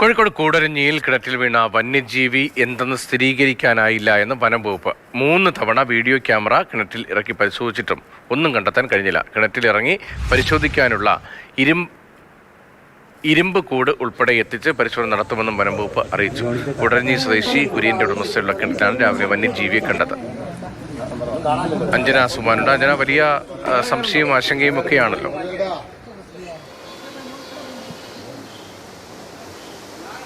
കോഴിക്കോട് കൂടരഞ്ഞിയിൽ കിണറ്റിൽ വീണ വന്യജീവി എന്തെന്ന് സ്ഥിരീകരിക്കാനായില്ല എന്ന് വനം വകുപ്പ് മൂന്ന് തവണ വീഡിയോ ക്യാമറ കിണറ്റിൽ ഇറക്കി പരിശോധിച്ചിട്ടും ഒന്നും കണ്ടെത്താൻ കഴിഞ്ഞില്ല. കിണറ്റിൽ ഇറങ്ങി പരിശോധിക്കാനുള്ള ഇരുമ്പ് ഇരുമ്പ് കൂട് ഉൾപ്പെടെ എത്തിച്ച് പരിശോധന നടത്തുമെന്നും വനം വകുപ്പ് അറിയിച്ചു. കൂടരഞ്ഞി സ്വദേശി കുര്യന്റെ ഉടമസ്ഥയുള്ള കിണറ്റിലാണ് രാവിലെ വന്യജീവിയെ കണ്ടത്. അഞ്ജന സുമാനുണ്ട്. അഞ്ജന വലിയ സംശയവും ആശങ്കയും ഒക്കെയാണല്ലോ.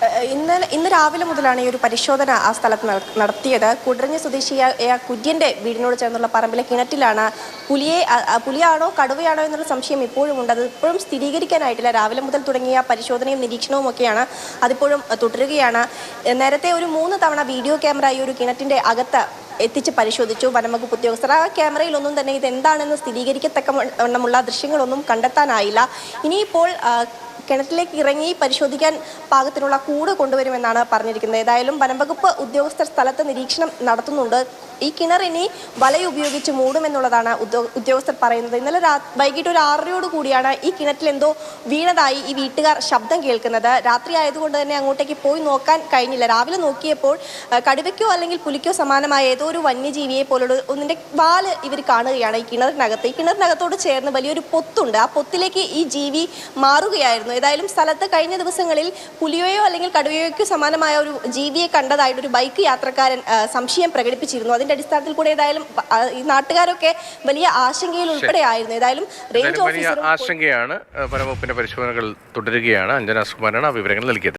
ഏഹ് ഇന്നലെ ഇന്ന് രാവിലെ മുതലാണ് ഈ ഒരു പരിശോധന ആ സ്ഥലത്ത് നടത്തിയത്. കുടരഞ്ഞ സ്വദേശിയായ കുര്യന്റെ വീടിനോട് ചേർന്നുള്ള പറമ്പിലെ കിണറ്റിലാണ് പുലിയെ പുലിയാണോ കടുവയാണോ എന്നുള്ള സംശയം ഇപ്പോഴും ഉണ്ട്. അത് ഇപ്പോഴും സ്ഥിരീകരിക്കാനായിട്ടില്ല. രാവിലെ മുതൽ തുടങ്ങിയ പരിശോധനയും നിരീക്ഷണവും ഒക്കെയാണ് അതിപ്പോഴും തുടരുകയാണ്. നേരത്തെ ഒരു മൂന്ന് തവണ വീഡിയോ ക്യാമറ ഈ ഒരു കിണറ്റിന്റെ അകത്ത് എത്തിച്ച് പരിശോധിച്ചു. വനംവകുപ്പ് ഉദ്യോഗസ്ഥർ ആ ക്യാമറയിലൊന്നും തന്നെ ഇത് എന്താണെന്ന് സ്ഥിരീകരിക്കത്തക്ക വണ്ണമുള്ള ദൃശ്യങ്ങളൊന്നും കണ്ടെത്താനായില്ല. ഇനിയിപ്പോൾ കിണറ്റിലേക്ക് ഇറങ്ങി പരിശോധിക്കാൻ പാകത്തിനുള്ള കൂട് കൊണ്ടുവരുമെന്നാണ് പറഞ്ഞിരിക്കുന്നത്. ഏതായാലും വനംവകുപ്പ് ഉദ്യോഗസ്ഥർ സ്ഥലത്ത് നിരീക്ഷണം നടത്തുന്നുണ്ട്. ഈ കിണർ ഇനി വലയുപയോഗിച്ച് മൂടുമെന്നുള്ളതാണ് ഉദ്യോഗസ്ഥർ പറയുന്നത്. ഇന്നലെ വൈകിട്ട് ഒരു ആറരയോട് കൂടിയാണ് ഈ കിണറ്റിൽ എന്തോ വീണതായി ഈ വീട്ടുകാർ ശബ്ദം കേൾക്കുന്നത്. രാത്രി ആയതുകൊണ്ട് തന്നെ അങ്ങോട്ടേക്ക് പോയി നോക്കാൻ കഴിഞ്ഞില്ല. രാവിലെ നോക്കിയപ്പോൾ കടുവയ്ക്കോ അല്ലെങ്കിൽ പുലിക്കോ സമാനമായ ഏതോ ഒരു വന്യജീവിയെ പോലുള്ള ഒന്നിന്റെ വാൽ ഇവർ കാണുകയാണ് ഈ കിണറിനകത്ത്. ഈ കിണറിനകത്തോട് ചേർന്ന് വലിയൊരു പൊത്തുണ്ട്. ആ പൊത്തിലേക്ക് ഈ ജീവി മാറുകയായിരുന്നു. ഏതായാലും സ്ഥലത്ത് കഴിഞ്ഞ ദിവസങ്ങളിൽ പുലിയോയോ അല്ലെങ്കിൽ കടുവയോയ്ക്കോ സമാനമായ ഒരു ജീവിയെ കണ്ടതായിട്ട് ഒരു ബൈക്ക് യാത്രക്കാരൻ സംശയം പ്രകടിപ്പിച്ചിരുന്നു. അതിന്റെ അടിസ്ഥാനത്തിൽ കൂടെ ഏതായാലും ഈ നാട്ടുകാരൊക്കെ വലിയ ആശങ്കയിൽ ഉൾപ്പെടെ ആയിരുന്നു ഏതായാലും റേഞ്ച് ഓഫീസർ ആശങ്കയാണ് വനവകുപ്പിന്റെ പരിശോധനകൾ തുടരുകയാണ്. അഞ്ജന സുകുമാരാണ് ആ വിവരങ്ങൾ നൽകിയത്.